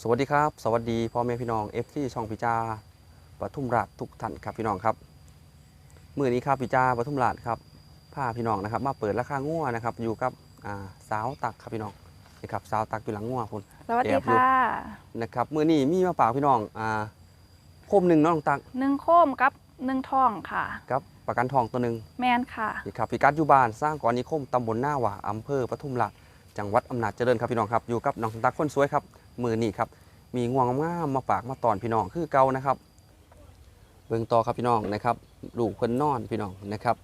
สวัสดีครับ สวัสดีพ่อแม่พี่น้องเอฟซีช่องพิจาปทุมราชทุกท่านครับพี่น้องครับมื่อนี้ครับพิจาปทุมราชครับพาพี่น้องนะครับ มาเปิดราคางัวนะครับ อยู่กับอ่าสาวตักครับพี่น้องนี่ครับสาวตักอยู่หลังงัวคุณสวัสแอดีบอยู่ค่ะนะครับมื่อนี้มีมาฝากพี่น้องอ่าโคมหนึ่งเน้องตักหนึ่งโคมกับหนึ่งทองค่ะกับประกันทองตัวหนึ่งแมนค่ะนี่ครับพิกัดอยู่บ้านสร้างก่อนนิคมตำบลหน้าหว่าอำเภอปทุมราช จังหวัดอำนาจเจริญครับพี่น้องครับอยู่กับน้องตักคนสวยครับมือนี้ครับมีงวงงามๆมาฝากมาตอนพี่น้องคือเก่านะครับ เบิ่งต่อครับพี่น้องนะครับลูกเพิ่นนอนพี่น้องนะครับ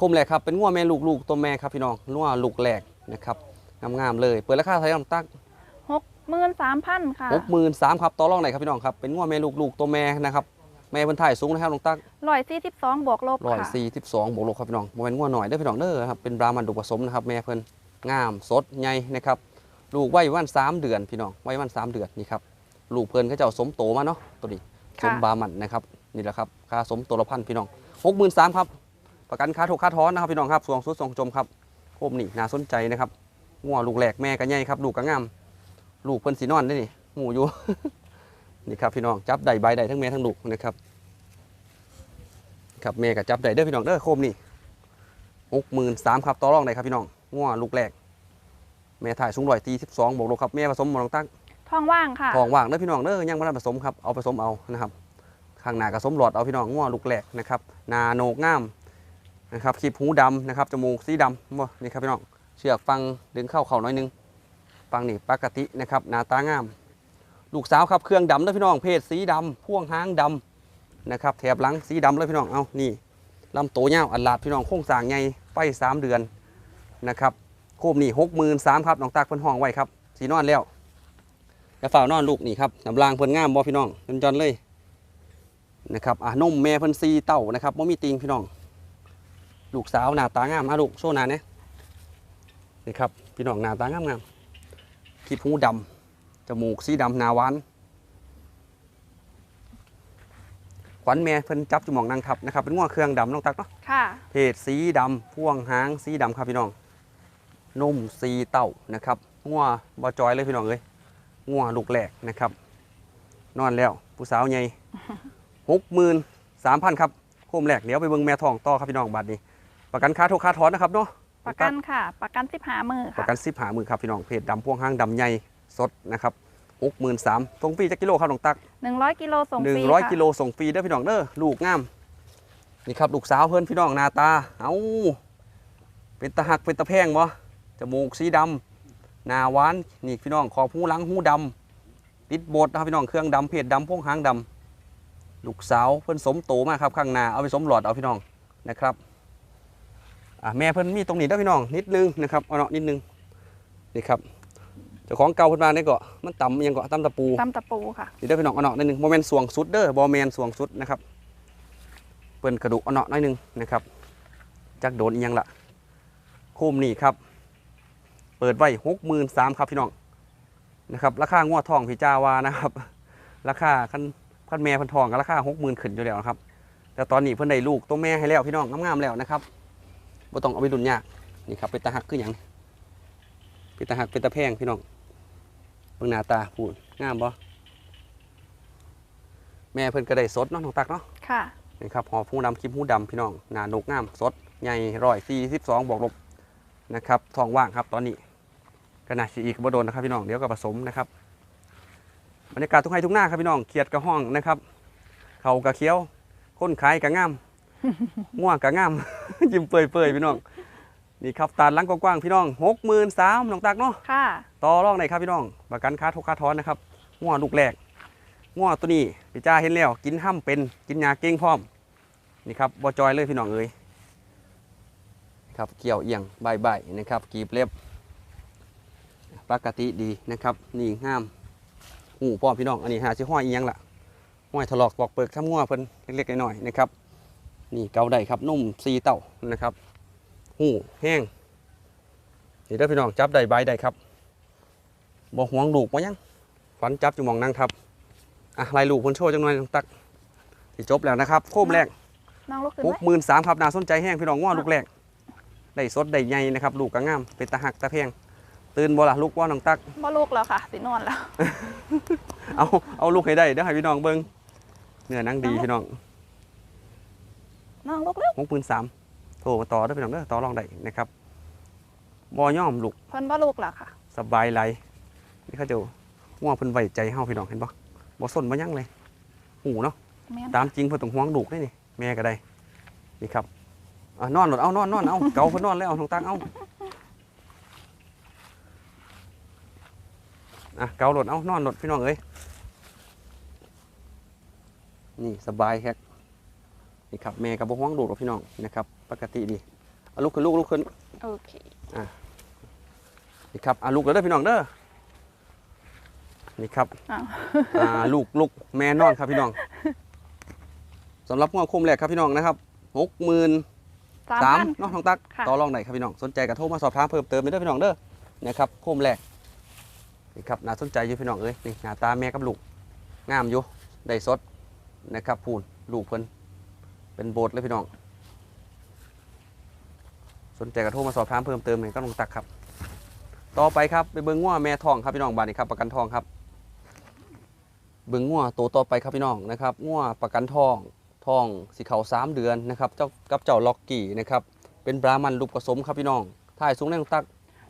คมแหลกครับเป็นงัวแม่ลูกลูกตัวแม่ครับพี่น้องงัวลูกแหลกนะครับงามๆเลย เปิดราคาเท่าไหร่น้องตักหกหมื่นสามพันค่ะหกหมื่นสามครับต่อรองไหนครับพี่น้องครับเป็นงัวแม่ลูกลูกตัวแม่นะครับแม่เพิ่นถ่ายสูงนะครับน้องตักร้อยสี่สิบสองบวกลบร้อยค่ะสี่สิบสองบวกลบครับพี่น้องโมเป็นงัวหน่อยเด้อพี่น้องเด้อครับเป็นบรามันดุผสมนะครับแม่เพิ่น งามสดใหญ่นะครับ ลูกไว้วันสามเดือนพี่น้องไว้วันสามเดือนนี่ครับลูกเพิ่นเขาเจ้าสมโตมาเนาะตัวนี้สมบามันนะครับนี่แหละครับค่าสมตัวละพันพี่น้องหกหมื่นสามครับประกันค่าถูกค่าท้อนนะครับพี่น้องครับส่วงสุดส่งจมครับโคมนี่น่าสนใจนะครับงัวลูกแหลกแม่ก็ใหญ่ครับลูกก็งามลูกเพิ่นสีนอนได้นี่หมูอยู่นี่ครับพี่น้องจับได้ใบได้ทั้งแม่ทั้งลูกนะครับครับแม่ก็จับได้เด้อพี่น้องเด้อโคมนี่หกหมื่นสามครับต่อรองได้ครับพี่น้อง งัวลูกแหลกแม่ถ่ายสูงร้อยตีสิบสองบอกลครับแม่ผสมหมอลองตั้งทองว่างค่ะทองว่างเด้อพี่น้องเด้อยังบ่ทันผสมครับเอาผสมเอานะครับข้างหน้าก็สมหลอดเอาพี่น้องง้อลูกแหลกนะครับหนาโหนกงามนะครับขีบหูดำนะครับจมูกสีดำบ่นี่ครับพี่น้องเชือกฟังดึงเข้าเข่าน้อยหนึงฟังนี่ปกตินะครับหน้าตางาม ลูกสาวครับเครื่องดำเด้อพี่น้องเพศสีดำพ่วงหางดำนะครับแถบหลังสีดำเลยพี่น้องเอานี่ลำโตวยาวอันลาดพี่น้องโค้งสร้างใหญ่ไปสามเดือน นะครับโคมนี่หกหมื่นสามครับน้องตากเพิ่นห้องไว้ครับสีนอนแล้วอย่าฝ่าวนอนลูกนี่ครับน้ำลางเพิ่นงามบ่พี่น้องเพิ่นจอนเลยนะครับอะนมแม่เพิ่นซีเต้านะครับบ่มีติงพี่น้อง ลูกสาวหน้าตางามอะลูกโซหนาเนี่ยนี่ครับพี่น้องหน้าตางามงามขีบหูดำจมูกสีดำหนาหวานขวัญแม่เพิ่นจับจุหมองนางทับนะครับเป็นง้อเครื่องดำน้องตักเนาะค่ะเพศสีดำพ่วงหางสีดำครับพี่น้อง นมสีเต้านะครับง้อบอจอยเลยพี่น้องเอ้ยง้อลูกแหลกนะครับ นอนแล้วผู้สาวใหญ่หกหมื่นสามพันครับโคมแหลกเดี๋ยวไปเบิ่งแม่ทองต่อครับพี่น้องบัดนี้ ประกันค่าทุกค่าถอนนะครับเนาะประกันค่ะ ประกันสิบห้ามือปค่ะระกันสิบหามือครับพี่น้องเพศดำพ่วงหางดำใหญ่สดนะครับหกหมื่นสามตรงปีจักกิโลครับน้องตักหนึ่งร้อยกิโลส่งหฟนึ่งรีร้อยค่ะกิโลส่งฟรีเด้อพี่น้องเด้อลูกงามนี่ครับลูกสาวเพื่อนพี่น้องหน้าตา เอาเป็นตะหักเป็นตะแพงบ่ จมูกสีดำหน้าหวานนี่พี่น้องขอบหูหลังหูดำติดโบดนะครับพี่น้องเครื่องดำเพศดำพวงหางดำลูกสาวเพิ่นสมโตมากครับข้างหน้าเอาไปสมหลอดเอาพี่น้องนะครับอะแม่เพิ่นมีตรงนี้เด้อพี่น้องนิดนึงนะครับเอาเนาะนิดนึงนี่ครับเจ้าของเก่าเพิ่นมาเนี่ยก็มันต่ำอิหยังก็ต่ำตะปูตำตะปูค่ะนี่เด้อพี่น้องเอาเนาะหนิดนึงโมเมนสวงสุดเด้อบอแมนสวงสุดนะครับเปิ้นกระดูกเอาเนาะหน่อยหนึงนะครับจักโดนอีหยังละโคมนี่ครับ เปิดไว้หกหมื่นสามครับพี่น้องนะครับราคางวดทองพี่จ้าวานะครับ ราคาคันคันแม่เพันทองกับราคาหกหมื่นขึ้นอยู่แล้วนะครับ แต่ตอนนี้เพิ่นได้ลูกตัวแม่ให้แล้วพี่น้องงามๆแล้วนะครับบ่ต้องเอาไปดุนยากนี่ครับเป็นตาหักคือหยังเป็นตาหักเป็นตาแพงพี่น้องเบิ่งหน้าตาพูดงามบ่แม่เพิ่นก็ได้สดเนาะน้องตักเนาะค่ะนี่ครับหอผู้ดำคลิปหูดำพี่น้องหน้าหนกงามสดใหญ่ร้อยสี่สิบสองบวกลบนะครับทองว่างครับตอนนี้ ก็น่าสิอีกบ่โดนนะครับพี่น้องเดี๋ยวก็ผสมนะครับบรรยากาศทุกไห้ทุกหน้าครับพี่น้องเขียดกระห้องนะครับ เขากระเคี้ยวคนขายกระง่ามง่วงกระง่ามยิ้มเปื่อยๆพี่น้องนี่ครับตาดหลังกว้างๆพี่น้องหกหมื่นสามน้องตักเนาะค่ะต่อรองไหนอยครับพี่น้องประกันค่าทุกค่าทอนนะครับง้อลูกแรกง้อตัวนี้พี่จ้าเห็นแล้วกินห้ำเป็นกินยาเก่งพร้อมนี่ครับบอจอยเลยพี่น้องเอ้ยครับเกี่ยวเอียงใบใบๆนะครับกีบเล็บ ปกติดีนะครับนี่งามหูพร้อมพี่น้องอันนี้หาชิห้อยเอียงละห้อยถลอกปอกเปิกช้ำง้อเพิ่นเล็กๆน้อยๆนะครับนี่เกาได้ครับนุ่มซีเต่านะครับหูแห้งนี่เด้อพี่น้องจับได้ใบได้ครับบ่หวงลูกมายังฝันจับอยู่หมองนั่งทับอะไล่ลูกคนโชว์จังหน่อยน้องตักที่จบแล้วนะครับ โคมแรกน้องลุกขึ้นหไหกมหมื่นสามครับน่าสนใจแห้งพี่น้องง้อลูกแรกได้สดได้ใหญ่นะครับ ลูกก็งามเป็นตาหักตาแพง ตื่นบ่ล่ะลูกว่าน้องตักบ่ลูกแล้วค่ะสินอนแล้ว เอาเอาลูกให้ได้เดี๋ยวให้พี่น้องเบิ่งเนื้อหนังดีพี่น้องน้องลูกเร็วหกปืนสามโทรมาต่อได้อพี่น้องเด้อต่อรองได้นะครับบ่ย่อมลูกเพิ่นบ่ลูกแล้วค่ะ สบายไหลนี่เขาเจะห่วงเพิ่นไว้ใจเฮาพี่น้องเห็นบ่บ่สนบ่หยังเลยหูเนาะแม่นตามจริงเพิ่นต้องห่วงลูกนี่นี่แม่ก็ได้นี่ครับอะนอนหลดเอานอนนอนเอาเกาเพิ่นนอนแล้วเอาทางตังเอา อะเกาหลดเอานอนหลดพี่น้องเอ้ยนี่สบายแฮกนี่ครับแม่ก็บ่ห่วงลูกหรอกพี่น้องนะครับ ปกติดีเอาลูกขึ้นลูกลูกขึ้นโอเคนี่ครับอะลูกแล้วเด้อพี่น้องเด้อนี่ครับอ้าวอ่าลูกลูกแม่นอนครับพี่น้องสำหรับงวดคุ้มแรกครับพี่น้องนะครับหกหมื่นสามสามพัน น้องทองตักค่ะ ต่อรองไหนครับพี่น้อง สนใจกระโทรมาสอบถามเพิ่มเติมได้เด้อพี่น้องเด้อนะครับคุ้มแรก นี่ครับน่าสนใจอยู่พี่น้องเอ้ยนี่หน้าตาแม่กับลูกงามอยู่ได้สดนะครับพูนลูกเพิ่นเป็นโบสเลยพี่น้อง สนใจกระโทรมาสอบถามเพิ่มเติมเนี่ยก็ลงตักครับ ต่อไปครับไปเบิ้งง่วแม่ทองครับพี่น้องบานนี้ครับประกันทองครับ เบิ้งง่วตัวต่อไปครับพี่น้องนะครับง่วประกันทองทองสีเขาสามเดือนนะครับเจ้ากับเจ้าล็อกกี้นะครับเป็นบรามันลูกผสมครับพี่น้องถ่ายสูงแรงตัก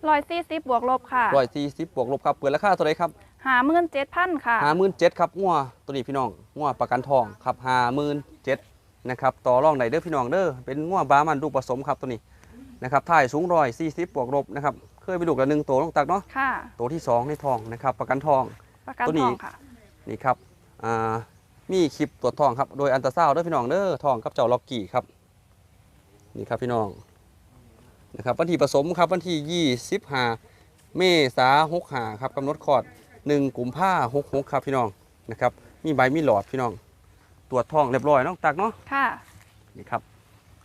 ร้อยสี่สิบบวกลบค่ะร้อยสี่สิบบวกลบครับเปิดราคาตัวไหนครับหาหมื่นเจ็ดพันค่ะห้าหมื่นเจ็ดครับง่วตัวนี้พี่น้องง่วประกันทองครับห้าหมื่นเจ็ดนะครับต่อรองไหนเด้อพี่น้องเด้อเป็นง่วบรามันลูกผสมครับตัวนี้นะครับถ่ายสูงร้อยสี่สิบบวกลบนะครับเคยไปลูกละหนึ่งตัวลงตักเนาะค่ะตัวที่สองในทองนะครับประกันทองประกันตัวนี้ทองค่ะนี่ครับอ่ามีคลิปตรวจทองครับโดยอันตราซาวด์เด้อพี่น้องเด้อทองกับเจ้าล็อกกี้ครับนี่ครับพี่น้อง นะครับวันที่ผสมครับวันที่ 25 เมษา65ครับกำหนดคลอด 1กุมภา66ครับพี่น้องนะครับมีใบมีหลอดพี่น้อง ตรวจทองเรียบร้อยเนาะตักเนาะค่ะนี่ครับ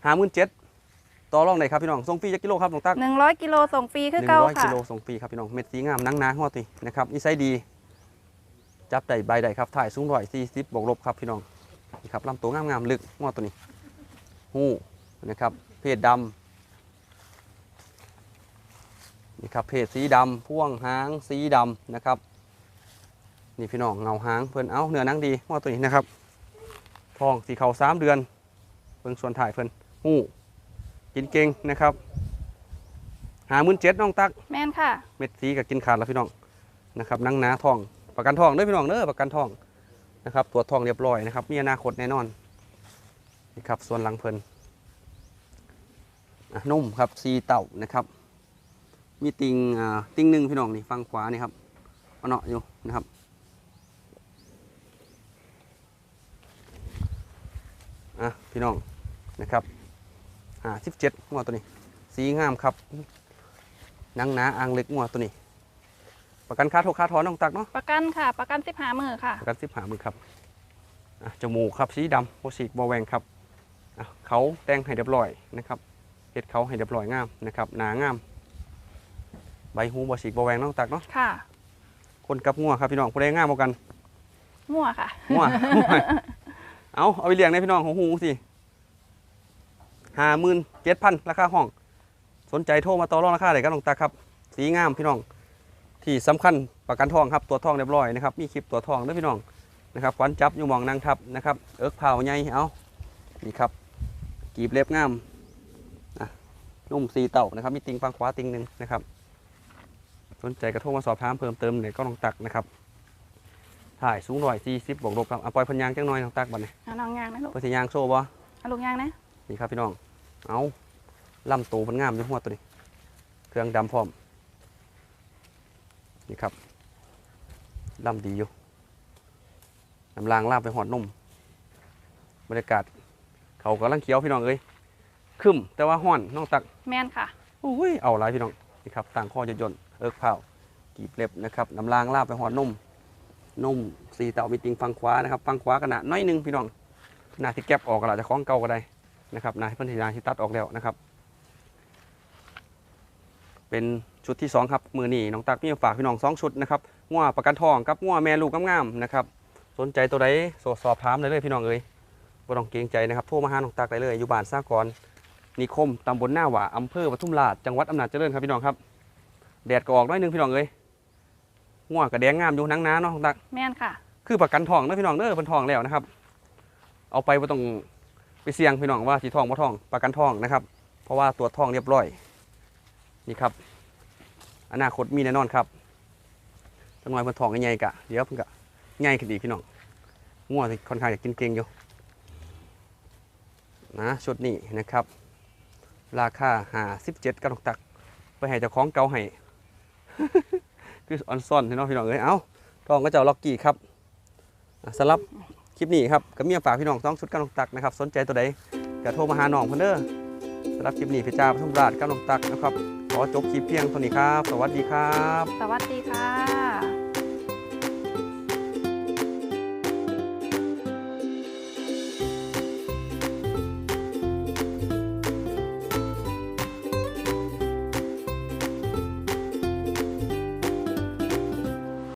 ห้าหมื่นเจ็ดต่อรองไหนอยครับพี่น้องส่งฟรีจักกิโลครับน้องตักหนึ่งร้อยกิโลส่งฟรีหคือนึ่งเก่าร้อยค่ะกิโลส่งฟรีครับพี่น้องเม็ดสีงามหนังหนาหัวตีนะครับนิสัยดี จับได้ใบได้ครับถ่ายสูงร้อยสี่สิบบวกลบครับพี่น้องนี่ครับลำตัวงามงามๆลึกหัวตัวนี้หูนะครับเพศดำ นี่ครับเพศสีดำพ่วงหางสีดำนะครับนี่พี่น้องเงาหางเพิ่นเอาเนื้อหนังดีหัวตัวนี้นะครับทองสีเขาสามเดือนเพิ่งส่วนถ่ายเพิ่นหูกินเก่งนะครับหามื่นเจ็ดน้องตักแม่นค่ะ เม็ดสีกับกินขาดแล้วพี่น้องนะครับนังหนาทองประกันทองเด้อพี่น้องเด้อประกันทองนะครับตัวจทองเรียบร้อยนะครับมีอนาคตแน่นอนนี่ครับส่วนหลังเพลินอะนุ่มครับสีเต่านะครับ มีติงอ่าติงหนึ่งพี่น้องนี่ฟังขวานี่ครับเอาเนาะอยู่นะครับอะพี่น้องนะครับอ่าสิบเจ็ดหัวตัวนี้ สีงามครับหนังหนาอ่างเล็กงัวตัวนี้ ประกันค่าโทษค่าถอนน้องตักเนาะประกันค่ะ ประกันสิบห้ามือค่ะ ประกันสิบหามือครับอะจมูกครับสีดำโบสีกบอแวงครับอะเขาแต่งให้เรียบร้อยนะครับเห็ดเขาให้เรียบร้อยงามนะครับหนางาม ใบหูบอสีกบอแวงน้องตักเนาะค่ะคนกับงัวครับพี่น้องผู้ใดงามกว่ากันมั่วค่ะงัวเอาเอาไปเลี้ยงในพี่น้องของหูสิห้าหมื่นเจ็ดพันราคาห้อง สนใจโทรมาต่อรองราคาเลยครับน้องตักครับ สีงามพี่น้อง ที่สำคัญประกันทองครับตัวทองเรียบร้อยนะครับมีคลิปตัวทองด้วยพี่น้องนะครับขวัญจับอยู่หมองนางทับนะครับเอิกเผาใหญ่เอานี่ครับกีบเล็บงามอะนุ่มสีเต่านะครับมีติงฟังขวาติงหนึ่งนะครับ สนใจกระโทรมาสอบถามเพิ่มเติมเลยก็ลองตักนะครับถ่ายสูงร้อยสี่สิบบวกลบครับเอาปล่อยพันยางจังน้อยน้องตักบัดนี้เอาน้องยางนะลูกเพื่อสิยางโซ่บ่เอาลูกยางนะนี่ครับพี่น้องเอาลำโตมันงามอยู่หัวตัวนี้ เครื่องดำพร้อมนี่ครับลำดีอยู่น้ำลางลาบไปหอดนมบรรยากาศเขากำลังเคี้ยวพี่น้องเอ้ยคึมแต่ว่าห้อนน้องตักแม่นค่ะอุ้ยเอาหลายพี่น้องนี่ครับต่างข้อยนต์ๆ เอิกเผากีบเล็บนะครับน้ำลางลาบไปหอดนุ่มนุ่มสีเต่ามีติงฟังขวานะครับฟังขวาขนาดน้อยหนึงพี่น้องหน้าที่แก็บออกก็อาจจะคล้องเก่าก็ได้นะครับนาที่เพิ่นทีนาที่ตัดออกแล้วนะครับ เป็นชุดที่สองครับ มือนี่น้องตักมีมาฝากพี่น้องสองชุดนะครับง้วประกันทองกับง้วแม่ลูกงามๆนะครับ สนใจตัวใดสอบสอบถามได้เลยพี่น้องเอ้ยบ่ต้องเกรงใจนะครับโทรมาหาน้องตักได้เลยอยู่บ้านสากรนิคมตำบลหน้าหว่าอำเภอปทุมราชจังหวัดอำนาจเจริญครับพี่น้องครับ แดดก็ออกหน้อยหนึงพี่น้องเอ้ยง่วงกระแดงงามอยู่หนังหนาเนาะตักแม่นค่ะ คือประกันทองเด้อพี่น้องเด้อเพิ่นทองแล้วนะครับ เอาไปบ่ต้องไปเสี่ยงพี่น้องว่าสิทองบ่ทองประกันทองนะครับ เพราะว่าตรวจทองเรียบร้อย นี่ครับ อนาคตมีแน่นอนครับจังหน่อยเพิ่นทองใหญ่ๆกะเดี๋ยวเพิ่นกะใหญ่ขึ้นอีกพี่น้องง่วงสิค่อนข้างจะกินเก่งอยู่นะชุดนี้นะครับ ราคาหา17กระดกตัก ไปให้เจ้าของเก่าให้ คือออนซ่อนเนาะพี่น้องเอ้ยเอ้าทองก็เจ้าล็อกกี้ครับสำหรับคลิปนี้ครับก็มีฝากพี่น้องต้องชุดกำลังตักนะครับ สนใจตัวใดก็โทรมาหาน้องเพิ่นเด้อสำหรับคลิปนี้พี่จ้าปทุมราชกำลังตักนะครับ ขอจบคลิปเพียงเท่านี้ครับ สวัสดีครับ สวัสดีค่ะ